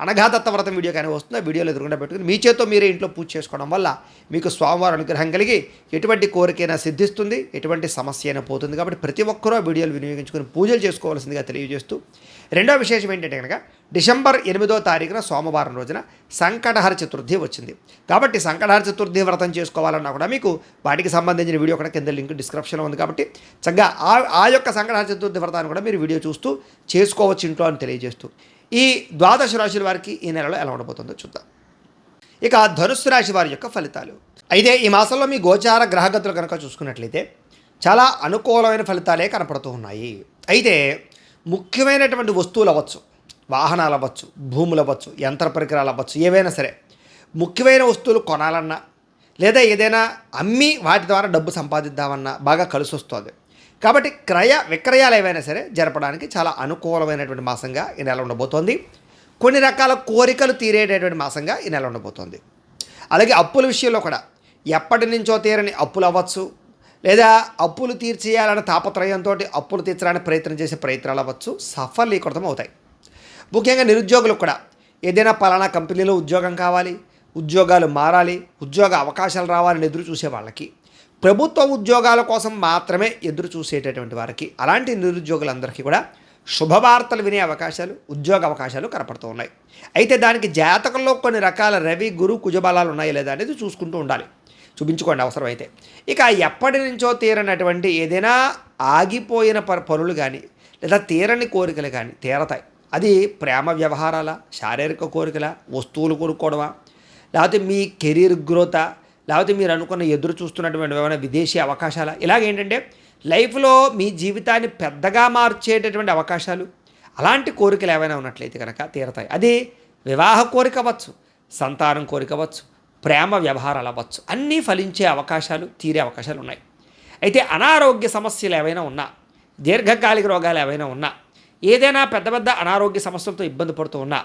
అనఘాదత్త వ్రతం వీడియో కానీ వస్తుందో వీడియోలు ఎదురుకుండా పెట్టుకుని మీ చేతో మీరే ఇంట్లో పూజ చేసుకోవడం వల్ల మీకు స్వామివారి అనుగ్రహం కలిగి ఎటువంటి కోరికైనా సిద్ధిస్తుంది ఎటువంటి సమస్య అయినా పోతుంది. కాబట్టి ప్రతి ఒక్కరూ ఆ వీడియోలు వినియోగించుకుని పూజలు చేసుకోవాల్సిందిగా తెలియజేస్తూ రెండో విశేషం ఏంటంటే కనుక డిసెంబర్ ఎనిమిదో తారీఖున సోమవారం రోజున సంకటహర చతుర్థి వచ్చింది. కాబట్టి సంకటహర చతుర్థి వ్రతం చేసుకోవాలన్నా కూడా మీకు వాటికి సంబంధించిన వీడియో కూడా కింద లింక్ డిస్క్రిప్షన్లో ఉంది కాబట్టి చక్కగా ఆ ఆ యొక్క సంకటహర చతుర్థి వ్రతాన్ని కూడా మీరు వీడియో చూస్తూ చేసుకోవచ్చు ఇంట్లో అని తెలియజేస్తూ. ఈ ద్వాదశ రాశుల వారికి ఈ నెలలో ఎలా ఉండబోతుందో చూద్దాం. ఇక ధనుస్సు రాశి వారి యొక్క ఫలితాలు. అయితే ఈ మాసంలో మీ గోచార గ్రహగతులు కనుక చూసుకున్నట్లయితే చాలా అనుకూలమైన ఫలితాలే కనపడుతూ ఉన్నాయి. అయితే ముఖ్యమైనటువంటి వస్తువులు అవ్వచ్చు వాహనాలు అవ్వచ్చు భూములు అవ్వచ్చు యంత్ర పరికరాలు అవ్వచ్చు ఏవైనా సరే ముఖ్యమైన వస్తువులు కొనాలన్నా లేదా ఏదైనా అమ్మి వాటి ద్వారా డబ్బు సంపాదిద్దామన్నా బాగా కలిసి వస్తుంది కాబట్టి క్రయ విక్రయాలు ఏవైనా సరే జరపడానికి చాలా అనుకూలమైనటువంటి మాసంగా ఈ నెల ఉండబోతోంది. కొన్ని రకాల కోరికలు తీరేటటువంటి మాసంగా ఈ నెల ఉండబోతోంది. అలాగే అప్పుల విషయంలో కూడా ఎప్పటి నుంచో తీరని అప్పులు అవ్వచ్చు లేదా అప్పులు తీర్చేయాలన్న తాపత్రయంతో అప్పులు తీర్చడానికి ప్రయత్నం చేసే ప్రయత్నాలు అవ్వచ్చు సఫలీకృతం అవుతాయి. ముఖ్యంగా నిరుద్యోగులకు కూడా ఏదైనా పలానా కంపెనీలో ఉద్యోగం కావాలి ఉద్యోగాలు మారాలి ఉద్యోగ అవకాశాలు రావాలని ఎదురు చూసే వాళ్ళకి ప్రభుత్వ ఉద్యోగాల కోసం మాత్రమే ఎదురు చూసేటటువంటి వారికి అలాంటి నిరుద్యోగులందరికీ కూడా శుభవార్తలు వినే అవకాశాలు ఉద్యోగ అవకాశాలు కనపడుతూ ఉన్నాయి. అయితే దానికి జాతకంలో కొన్ని రకాల రవి గురు కుజబలాలు ఉన్నాయా లేదా అనేది చూసుకుంటూ ఉండాలి. చూపించుకోండి అవసరమైతే. ఇక ఎప్పటి నుంచో తీరనటువంటి ఏదైనా ఆగిపోయిన ప పనులు కానీ లేదా తీరని కోరికలు కానీ తీరతాయి. అది ప్రేమ వ్యవహారాల శారీరక కోరికల వస్తువులు కొనుక్కోవడమా? లేకపోతే మీ కెరీర్ గ్రోతా? లేకపోతే మీరు అనుకున్న ఎదురు చూస్తున్నటువంటి ఏమైనా విదేశీ అవకాశాల? ఇలాగేంటంటే లైఫ్లో మీ జీవితాన్ని పెద్దగా మార్చేటటువంటి అవకాశాలు అలాంటి కోరికలు ఏవైనా ఉన్నట్లయితే కనుక తీరతాయి. అది వివాహ కోరిక అవ్వచ్చు సంతానం కోరిక అవ్వచ్చు ప్రేమ వ్యవహారాలు అవ్వచ్చు అన్నీ ఫలించే అవకాశాలు తీరే అవకాశాలు ఉన్నాయి. అయితే అనారోగ్య సమస్యలు ఏవైనా ఉన్నా దీర్ఘకాలిక రోగాలు ఏవైనా ఉన్నా ఏదైనా పెద్ద పెద్ద అనారోగ్య సమస్యలతో ఇబ్బంది పడుతూ ఉన్నా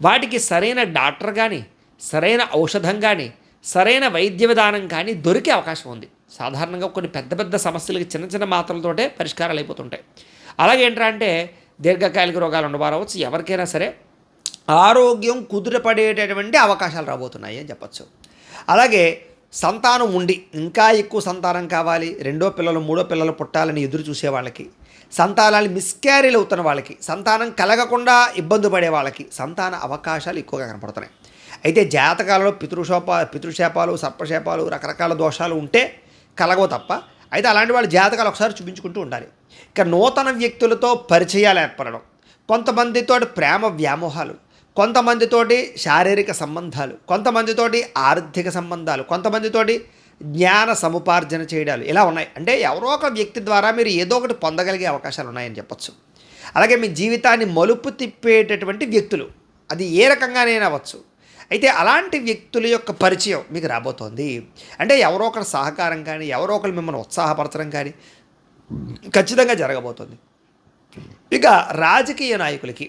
వాటికి సరైన డాక్టర్ కానీ సరైన ఔషధం కానీ సరైన వైద్య విధానం కానీ దొరికే అవకాశం ఉంది. సాధారణంగా కొన్ని పెద్ద పెద్ద సమస్యలకి చిన్న చిన్న మాత్రలతోటే పరిష్కారాలు అయిపోతుంటాయి. అలాగే ఏంట్రా అంటే దీర్ఘకాలిక రోగాలు ఉండబారవచ్చు. ఎవరికైనా సరే ఆరోగ్యం కుదురపడేటటువంటి అవకాశాలు రాబోతున్నాయి అని చెప్పచ్చు. అలాగే సంతానం ఉండి ఇంకా ఎక్కువ సంతానం కావాలి. రెండో పిల్లలు మూడో పిల్లలు పుట్టాలని ఎదురు చూసే వాళ్ళకి సంతానాలు మిస్క్యారీలు అవుతున్న వాళ్ళకి సంతానం కలగకుండా ఇబ్బంది పడే వాళ్ళకి సంతాన అవకాశాలు ఎక్కువగా కనపడుతున్నాయి. అయితే జాతకాలలో పితృశోప పితృశాపాలు సర్పశాపాలు రకరకాల దోషాలు ఉంటే కలగవు తప్ప అయితే అలాంటి వాళ్ళ జాతకాలు ఒకసారి చూపించుకుంటూ ఉండాలి. ఇక నూతన వ్యక్తులతో పరిచయాలు ఏర్పడడం కొంతమందితో ప్రేమ వ్యామోహాలు కొంతమందితోటి శారీరక సంబంధాలు కొంతమందితోటి ఆర్థిక సంబంధాలు కొంతమందితోటి జ్ఞాన సముపార్జన చేయడాలు ఇలా ఉన్నాయి. అంటే ఎవరో ఒక వ్యక్తి ద్వారా మీరు ఏదో ఒకటి పొందగలిగే అవకాశాలు ఉన్నాయని చెప్పచ్చు. అలాగే మీ జీవితాన్ని మలుపు తిప్పేటటువంటి వ్యక్తులు అది ఏ రకంగానైనా అవ్వచ్చు. అయితే అలాంటి వ్యక్తుల యొక్క పరిచయం మీకు రాబోతోంది. అంటే ఎవరో ఒకరి సహకారం కానీ ఎవరో ఒకరు మిమ్మల్ని ఉత్సాహపరచడం కానీ ఖచ్చితంగా జరగబోతుంది. ఇక రాజకీయ నాయకులకి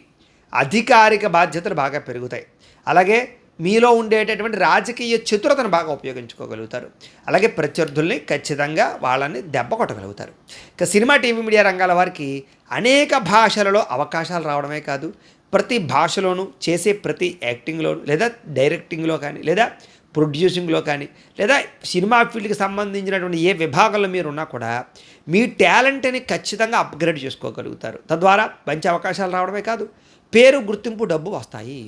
అధికారిక బాధ్యతలు బాగా పెరుగుతాయి. అలాగే మీలో ఉండేటటువంటి రాజకీయ చతురతను బాగా ఉపయోగించుకోగలుగుతారు. అలాగే ప్రత్యర్థుల్ని ఖచ్చితంగా వాళ్ళని దెబ్బ కొట్టగలుగుతారు. ఇక సినిమా టీవీ మీడియా రంగాల వారికి అనేక భాషలలో అవకాశాలు రావడమే కాదు ప్రతి భాషలోనూ చేసే ప్రతి యాక్టింగ్లోనూ లేదా డైరెక్టింగ్లో కానీ లేదా ప్రొడ్యూసింగ్లో కానీ లేదా సినిమా ఫీల్డ్కి సంబంధించినటువంటి ఏ విభాగంలో మీరు ఉన్నా కూడా మీ టాలెంట్ని ఖచ్చితంగా అప్గ్రేడ్ చేసుకోగలుగుతారు. తద్వారా మంచి అవకాశాలు రావడమే కాదు పేరు గుర్తింపు డబ్బు వస్తాయి.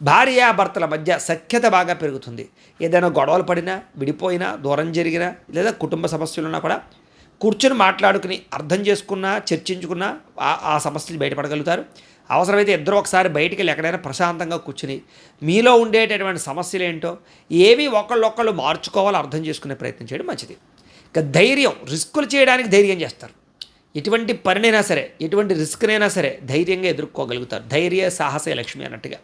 భార్యాభర్తల మధ్య సఖ్యత బాగా పెరుగుతుంది. ఏదైనా గొడవలు పడినా విడిపోయినా దూరం జరిగినా లేదా కుటుంబ సమస్యలు ఉన్నా కూడా కూర్చొని మాట్లాడుకుని అర్థం చేసుకున్నా చర్చించుకున్నా ఆ ఆ సమస్యలు బయటపడగలుగుతారు. అవసరమైతే ఇద్దరు ఒకసారి బయటికి వెళ్ళి ఎక్కడైనా ప్రశాంతంగా కూర్చుని మీలో ఉండేటటువంటి సమస్యలు ఏంటో ఏవి ఒకళ్ళొక్కళ్ళు మార్చుకోవాలో అర్థం చేసుకునే ప్రయత్నం చేయడం మంచిది. ఇక ధైర్యం రిస్కులు చేయడానికి ధైర్యం చేస్తారు. ఎటువంటి పనినైనా సరే ఎటువంటి రిస్క్నైనా సరే ధైర్యంగా ఎదుర్కోగలుగుతారు. ధైర్య సాహసే లక్ష్మి అన్నట్టుగా.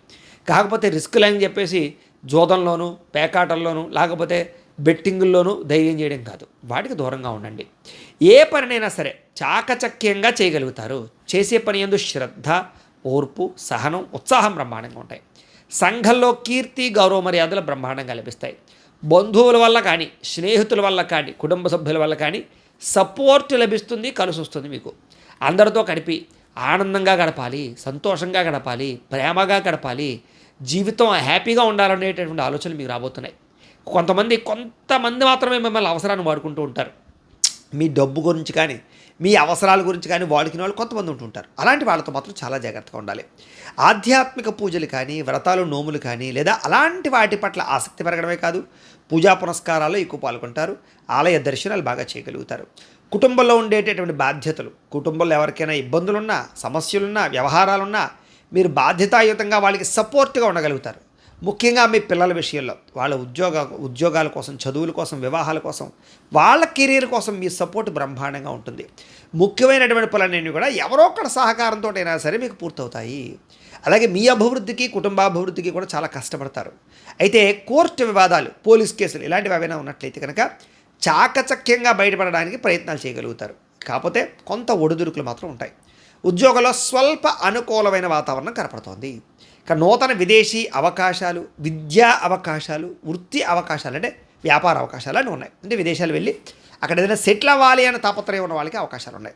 కాకపోతే రిస్కులు అని చెప్పేసి జోదంలోనూ పేకాటల్లోనూ లేకపోతే బెట్టింగుల్లోనూ ధైర్యం చేయడం కాదు. వాటికి దూరంగా ఉండండి. ఏ పనినైనా సరే చాకచక్యంగా చేయగలుగుతారు. చేసే పని ఎందు శ్రద్ధ ఓర్పు సహనం ఉత్సాహం బ్రహ్మాండంగా ఉంటాయి. సంఘంలో కీర్తి గౌరవ మర్యాదలు బ్రహ్మాండంగా లభిస్తాయి. బంధువుల వల్ల కానీ స్నేహితుల వల్ల కానీ కుటుంబ సభ్యుల వల్ల కానీ సపోర్ట్ లభిస్తుంది కలిసి వస్తుంది మీకు. అందరితో గడిపి ఆనందంగా గడపాలి సంతోషంగా గడపాలి ప్రేమగా గడపాలి జీవితం హ్యాపీగా ఉండాలనేటటువంటి ఆలోచనలు మీకు రాబోతున్నాయి. కొంతమంది కొంతమంది మాత్రమే మిమ్మల్ని అవసరాన్ని వాడుకుంటూ ఉంటారు. మీ డబ్బు గురించి కానీ మీ అవసరాల గురించి కానీ వాడుకునే వాళ్ళు కొంతమంది ఉంటుంటారు. అలాంటి వాళ్ళతో మాత్రం చాలా జాగ్రత్తగా ఉండాలి. ఆధ్యాత్మిక పూజలు కానీ వ్రతాలు నోములు కానీ లేదా అలాంటి వాటి పట్ల ఆసక్తి పెరగడమే కాదు పూజా పునస్కారాల్లో ఎక్కువ పాల్గొంటారు ఆలయ దర్శనాలు బాగా చేయగలుగుతారు. కుటుంబంలో ఉండేటటువంటి బాధ్యతలు కుటుంబంలో ఎవరికైనా ఇబ్బందులున్నా సమస్యలున్నా వ్యవహారాలున్నా మీరు బాధ్యతాయుతంగా వాళ్ళకి సపోర్ట్గా ఉండగలుగుతారు. ముఖ్యంగా మీ పిల్లల విషయంలో వాళ్ళ ఉద్యోగ ఉద్యోగాల కోసం చదువుల కోసం వివాహాల కోసం వాళ్ళ కెరీర్ కోసం మీ సపోర్ట్ బ్రహ్మాండంగా ఉంటుంది. ముఖ్యమైనటువంటి పనులన్నీ కూడా ఎవరో ఒకరి సహకారంతో అయినా సరే మీకు పూర్తవుతాయి. అలాగే మీ అభివృద్ధికి కుటుంబాభివృద్ధికి కూడా చాలా కష్టపడతారు. అయితే కోర్టు వివాదాలు పోలీస్ కేసులు ఇలాంటివి ఏవైనా ఉన్నట్లయితే కనుక చాకచక్యంగా బయటపడడానికి ప్రయత్నాలు చేయగలుగుతారు. కాకపోతే కొంత ఒడిదుడుకులు మాత్రం ఉంటాయి. ఉద్యోగంలో స్వల్ప అనుకూలమైన వాతావరణం కనపడుతోంది. నూతన విదేశీ అవకాశాలు విద్యా అవకాశాలు వృత్తి అవకాశాలు అంటే వ్యాపార అవకాశాలు అన్నీ ఉన్నాయి. అంటే విదేశాలు వెళ్ళి అక్కడ ఏదైనా సెటిల్ అవ్వాలి అనే తాపత్రయం ఉన్న వాళ్ళకి అవకాశాలు ఉన్నాయి.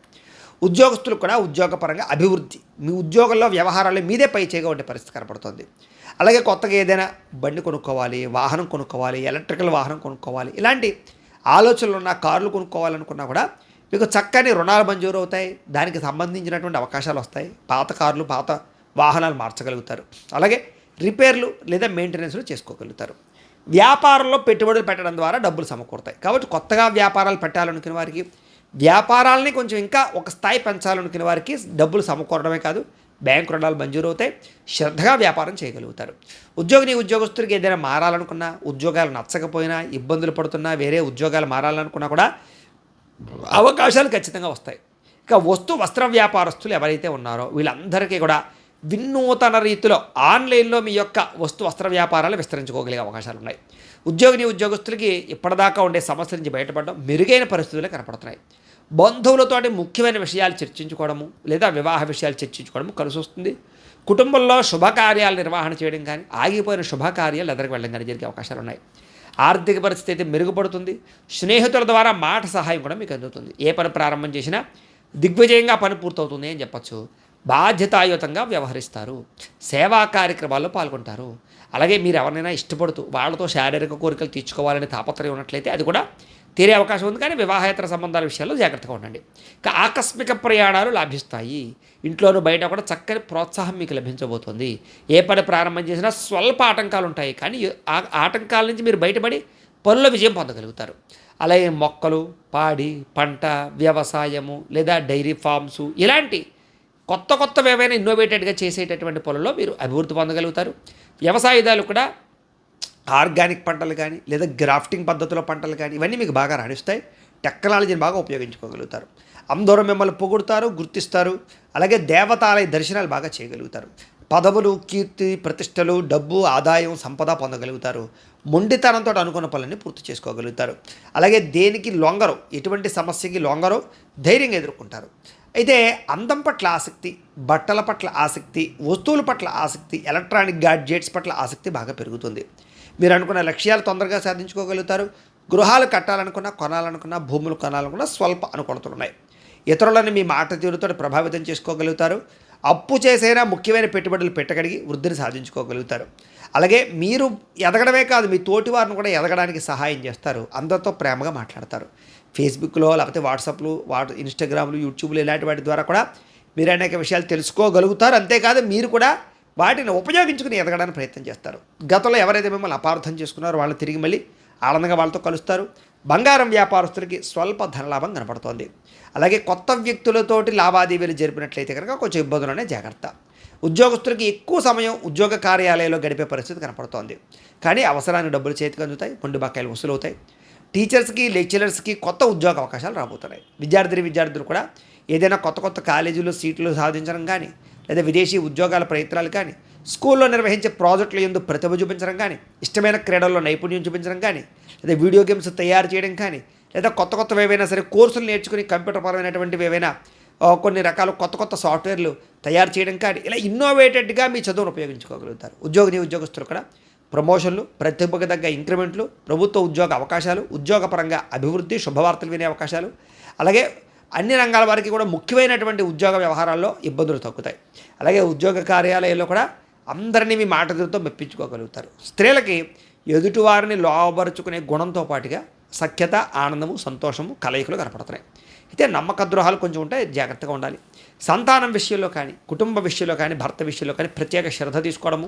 ఉద్యోగస్తులకు కూడా ఉద్యోగపరంగా అభివృద్ధి. మీ ఉద్యోగంలో వ్యవహారాలు మీదే పై చేయగా ఉండే పరిస్థితి కనపడుతుంది. అలాగే కొత్తగా ఏదైనా బండి కొనుక్కోవాలి వాహనం కొనుక్కోవాలి ఎలక్ట్రికల్ వాహనం కొనుక్కోవాలి ఇలాంటి ఆలోచనలు ఉన్న కార్లు కొనుక్కోవాలనుకున్నా కూడా మీకు చక్కని రుణాలు మంజూరు అవుతాయి దానికి సంబంధించినటువంటి అవకాశాలు వస్తాయి. పాత కార్లు పాత వాహనాలు మార్చగలుగుతారు. అలాగే రిపేర్లు లేదా మెయింటెనెన్స్లు చేసుకోగలుగుతారు. వ్యాపారంలో పెట్టుబడులు పెట్టడం ద్వారా డబ్బులు సమకూరుతాయి. కాబట్టి కొత్తగా వ్యాపారాలు పెట్టాలనుకునే వారికి వ్యాపారాలని కొంచెం ఇంకా ఒక స్థాయి పెంచాలనుకునే వారికి డబ్బులు సమకూరడమే కాదు బ్యాంకు రుణాలు మంజూరు అవుతాయి శ్రద్ధగా వ్యాపారం చేయగలుగుతారు. ఉద్యోగిని ఉద్యోగస్తుడికి ఏదైనా మారాలనుకున్నా ఉద్యోగాలు నచ్చకపోయినా ఇబ్బందులు పడుతున్నా వేరే ఉద్యోగాలు మారాలనుకున్నా కూడా అవకాశాలు ఖచ్చితంగా వస్తాయి. ఇక వస్తు వస్త్ర వ్యాపారస్తులు ఎవరైతే ఉన్నారో వీళ్ళందరికీ కూడా వినూతన రీతిలో ఆన్లైన్లో మీ యొక్క వస్తు వస్త్ర వ్యాపారాలు విస్తరించుకోగలిగే అవకాశాలు ఉన్నాయి. ఉద్యోగిని ఉద్యోగస్తులకి ఇప్పటిదాకా ఉండే సమస్యల నుంచి బయటపడడం మెరుగైన పరిస్థితులు కనపడుతున్నాయి. బంధువులతోటి ముఖ్యమైన విషయాలు చర్చించుకోవడము లేదా వివాహ విషయాలు చర్చించుకోవడము కలిసి వస్తుంది. కుటుంబంలో శుభకార్యాల నిర్వహణ చేయడం కానీ ఆగిపోయిన శుభకార్యాలు ఎదరికి వెళ్ళడం కానీ జరిగే అవకాశాలు ఉన్నాయి. ఆర్థిక పరిస్థితి అయితే మెరుగుపడుతుంది. స్నేహితుల ద్వారా మాట సహాయం కూడా మీకు అందుతుంది. ఏ పని ప్రారంభం చేసినా దిగ్విజయంగా పని పూర్తవుతుంది అని చెప్పచ్చు. బాధ్యతాయుతంగా వ్యవహరిస్తారు. సేవా కార్యక్రమాల్లో పాల్గొంటారు. అలాగే మీరు ఎవరినైనా ఇష్టపడుతూ వాళ్ళతో శారీరక కోరికలు తీర్చుకోవాలని తాపత్రయం ఉన్నట్లయితే అది కూడా తీరే అవకాశం ఉంది. కానీ వివాహేతర సంబంధాల విషయాల్లో జాగ్రత్తగా ఉండండి. ఆకస్మిక ప్రయాణాలు లాభిస్తాయి. ఇంట్లోనూ బయట కూడా చక్కని ప్రోత్సాహం మీకు లభించబోతుంది. ఏ పని ప్రారంభం చేసినా స్వల్ప ఆటంకాలు ఉంటాయి. కానీ ఆ ఆటంకాల నుంచి మీరు బయటపడి పనుల విజయం పొందగలుగుతారు. అలాగే మొక్కలు పాడి పంట వ్యవసాయము లేదా డైరీ ఫార్మ్స్ ఇలాంటి కొత్త కొత్త ఏవైనా ఇన్నోవేటెడ్గా చేసేటటువంటి పొలంలో మీరు అభివృద్ధి పొందగలుగుతారు. వ్యవసాయదాలు కూడా ఆర్గానిక్ పంటలు కానీ లేదా గ్రాఫ్టింగ్ పద్ధతిలో పంటలు కానీ ఇవన్నీ మీకు బాగా రాణిస్తాయి. టెక్నాలజీని బాగా ఉపయోగించుకోగలుగుతారు. అందరూ మిమ్మల్ని పొగుడుతారు గుర్తిస్తారు. అలాగే దేవతాలయ దర్శనాలు బాగా చేయగలుగుతారు. పదవులు కీర్తి ప్రతిష్టలు డబ్బు ఆదాయం సంపద పొందగలుగుతారు. మొండితనంతో అనుకున్న పనులన్నీ పూర్తి చేసుకోగలుగుతారు. అలాగే దేనికి లొంగరు ఎటువంటి సమస్యకి లొంగరు ధైర్యంగా ఎదుర్కొంటారు. అయితే అందం పట్ల ఆసక్తి బట్టల పట్ల ఆసక్తి వస్తువుల పట్ల ఆసక్తి ఎలక్ట్రానిక్ గాడ్జెట్స్ పట్ల ఆసక్తి బాగా పెరుగుతుంది. మీరు అనుకున్న లక్ష్యాలు తొందరగా సాధించుకోగలుగుతారు. గృహాలు కట్టాలనుకున్నా కొనాలనుకున్నా భూములు కొనాలనుకున్నా స్వల్ప అనుకూలతలు ఉన్నాయి ఇతరులను మీ మాట తీరుతో ప్రభావితం చేసుకోగలుగుతారు. అప్పు చేసైనా ముఖ్యమైన పెట్టుబడులు పెట్టగలిగి వృద్ధిని సాధించుకోగలుగుతారు. అలాగే మీరు ఎదగడమే కాదు మీ తోటి వారిని కూడా ఎదగడానికి సహాయం చేస్తారు. అందరితో ప్రేమగా మాట్లాడతారు. ఫేస్బుక్లో లేకపోతే వాట్సాప్లు వాట్ ఇన్స్టాగ్రామ్లు యూట్యూబ్లు ఇలాంటి వాటి ద్వారా కూడా మీరు అనేక విషయాలు తెలుసుకోగలుగుతారు. అంతేకాదు మీరు కూడా వాటిని ఉపయోగించుకుని ఎదగడానికి ప్రయత్నం చేస్తారు. గతంలో ఎవరైతే మిమ్మల్ని అపార్థం చేసుకున్నారో వాళ్ళని తిరిగి మళ్ళీ ఆనందంగా వాళ్ళతో కలుస్తారు. బంగారం వ్యాపారస్తులకి స్వల్ప ధనలాభం కనపడుతోంది. అలాగే కొత్త వ్యక్తులతోటి లావాదేవీలు జరిపినట్లయితే కనుక కొంచెం ఇబ్బందులనే జాగ్రత్త. ఉద్యోగస్తులకి ఎక్కువ సమయం ఉద్యోగ కార్యాలయంలో గడిపే పరిస్థితి కనపడుతోంది. కానీ అవసరానికి డబ్బులు చేతికి అందుతాయి మొండి బకాయిలు వసూలవుతాయి. టీచర్స్కి లెక్చరర్స్కి కొత్త ఉద్యోగ అవకాశాలు రాబోతున్నాయి. విద్యార్థిని విద్యార్థులు కూడా ఏదైనా కొత్త కొత్త కాలేజీలు సీట్లు సాధించడం కానీ లేదా విదేశీ ఉద్యోగాల ప్రయత్నాలు కానీ స్కూల్లో నిర్వహించే ప్రాజెక్టులు ఎందుకు ప్రతిభ చూపించడం కానీ ఇష్టమైన క్రీడల్లో నైపుణ్యం చూపించడం కానీ లేదా వీడియో గేమ్స్ తయారు చేయడం కానీ లేదా కొత్త కొత్తవి ఏవైనా సరే కోర్సులు నేర్చుకుని కంప్యూటర్ పరమైనటువంటివి ఏవైనా కొన్ని రకాల కొత్త కొత్త సాఫ్ట్వేర్లు తయారు చేయడం కానీ ఇలా ఇన్నోవేటెడ్గా మీ చదువును ఉపయోగించుకోగలుగుతారు. ఉద్యోగిని ఉద్యోగస్తులు కూడా ప్రమోషన్లు ప్రతిభకు తగ్గ ఇంక్రిమెంట్లు ప్రభుత్వ ఉద్యోగ అవకాశాలు ఉద్యోగపరంగా అభివృద్ధి శుభవార్తలు వినే అవకాశాలు. అలాగే అన్ని రంగాల వారికి కూడా ముఖ్యమైనటువంటి ఉద్యోగ వ్యవహారాల్లో ఇబ్బందులు తగ్గుతాయి అలాగే ఉద్యోగ కార్యాలయాల్లో కూడా అందరినీ మీ మాట తీరుతో మెప్పించుకోగలుగుతారు. స్త్రీలకి ఎదుటివారిని లోబరుచుకునే గుణంతో పాటుగా సఖ్యత ఆనందము సంతోషము కలయికలు కనపడుతున్నాయి. అయితే నమ్మక ద్రోహాలు కొంచెం ఉంటాయి జాగ్రత్తగా ఉండాలి. సంతానం విషయంలో కానీ కుటుంబ విషయంలో కానీ భర్త విషయంలో కానీ ప్రత్యేక శ్రద్ధ తీసుకోవడము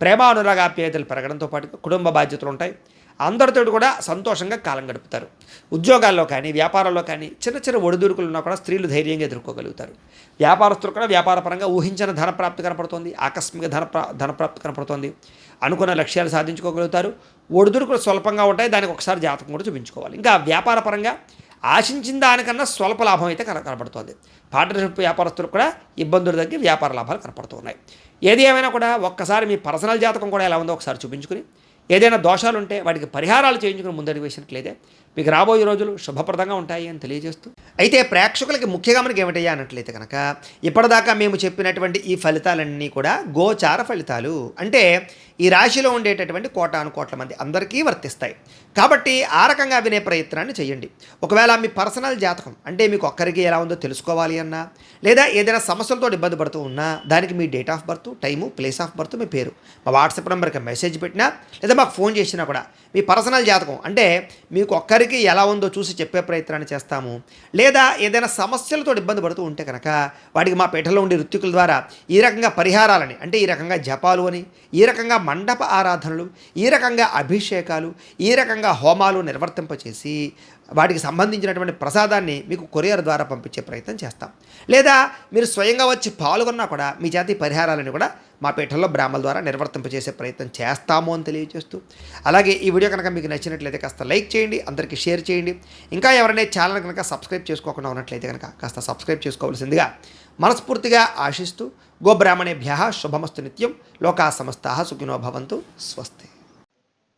ప్రేమానురాగాప్యాయతలు పెరగడంతో పాటు కుటుంబ బాధ్యతలు ఉంటాయి. అందరితో కూడా సంతోషంగా కాలం గడుపుతారు. ఉద్యోగాల్లో కానీ వ్యాపారాల్లో కానీ చిన్న చిన్న ఒడిదుడుకులు ఉన్నా కూడా స్త్రీలు ధైర్యంగా ఎదుర్కోగలుగుతారు. వ్యాపారస్తులు కూడా వ్యాపారపరంగా ఊహించిన ధనప్రాప్తి కనపడుతుంది ఆకస్మిక ధన ధనప్రాప్తి కనపడుతుంది. అనుకున్న లక్ష్యాలు సాధించుకోగలుగుతారు. ఒడిదుడుకులు స్వల్పంగా ఉంటాయి దానికి ఒకసారి జాతకం కూడా చూపించుకోవాలి. ఇంకా వ్యాపారపరంగా ఆశించిన దానికన్నా స్వల్ప లాభం అయితే కన కనపడుతుంది. పార్ట్నర్షిప్ వ్యాపారస్తులకు కూడా ఇబ్బందులు తగ్గి వ్యాపార లాభాలు కనపడుతున్నాయి. ఏది ఏమైనా కూడా ఒక్కసారి మీ పర్సనల్ జాతకం కూడా ఎలా ఉందో ఒకసారి చూపించుకుని ఏదైనా దోషాలు ఉంటే వాటికి పరిహారాలు చేయించుకుని ముందడుగు వేసినట్లయితే మీకు రాబోయే రోజులు శుభప్రదంగా ఉంటాయి అని తెలియజేస్తూ. అయితే ప్రేక్షకులకి ముఖ్యంగా మనకి ఏమిటయ్యా అన్నట్లయితే కనుక ఇప్పటిదాకా మేము చెప్పినటువంటి ఈ ఫలితాలన్నీ కూడా గోచార ఫలితాలు. అంటే ఈ రాశిలో ఉండేటటువంటి కోటాను కోట్ల మంది అందరికీ వర్తిస్తాయి. కాబట్టి ఆ రకంగా వినే ప్రయత్నాన్ని చేయండి. ఒకవేళ మీ పర్సనల్ జాతకం అంటే మీకు ఒక్కరికి ఎలా ఉందో తెలుసుకోవాలి అన్నా లేదా ఏదైనా సమస్యలతో ఇబ్బంది పడుతూ ఉన్నా దానికి మీ date of birth time place of birth మీ పేరు. మా వాట్సాప్ నెంబర్కి మెసేజ్ పెట్టినా లేదా మాకు ఫోన్ చేసినా కూడా మీ పర్సనల్ జాతకం అంటే మీకు ఒక్కరికి ఎలా ఉందో చూసి చెప్పే ప్రయత్నాన్ని చేస్తాము. లేదా ఏదైనా సమస్యలతో ఇబ్బంది పడుతూ ఉంటే కనుక వాటికి మా పీఠలో ఉండే ఋత్వికుల ద్వారా ఈ రకంగా పరిహారాలని అంటే ఈ రకంగా జపాలు అని ఈ రకంగా మండప ఆరాధనలు ఈ రకంగా అభిషేకాలు ఈ రకంగా హోమాలు నిర్వర్తింపచేసి వాటికి సంబంధించినటువంటి ప్రసాదాన్ని మీకు కొరియర్ ద్వారా పంపించే ప్రయత్నం చేస్తాం. లేదా మీరు స్వయంగా వచ్చి పాల్గొన్నా కూడా మీ జాతి పరిహారాలను కూడా మా పీఠంలో బ్రాహ్మల ద్వారా నిర్వర్తింపజేసే ప్రయత్నం చేస్తాము అని తెలియజేస్తూ అలాగే ఈ వీడియో కనుక మీకు నచ్చినట్లయితే కాస్త లైక్ చేయండి అందరికీ షేర్ చేయండి. ఇంకా ఎవరైనా ఛానల్ కనుక సబ్స్క్రైబ్ చేసుకోకుండా ఉన్నట్లయితే కనుక కాస్త సబ్స్క్రైబ్ చేసుకోవాల్సిందిగా మనస్ఫూర్తిగా ఆశిస్తూ గోబ్రాహ్మణేభ్య శుభమస్తు నిత్యం లోకా సమస్తా సుఖినో భవంతు స్వస్తి.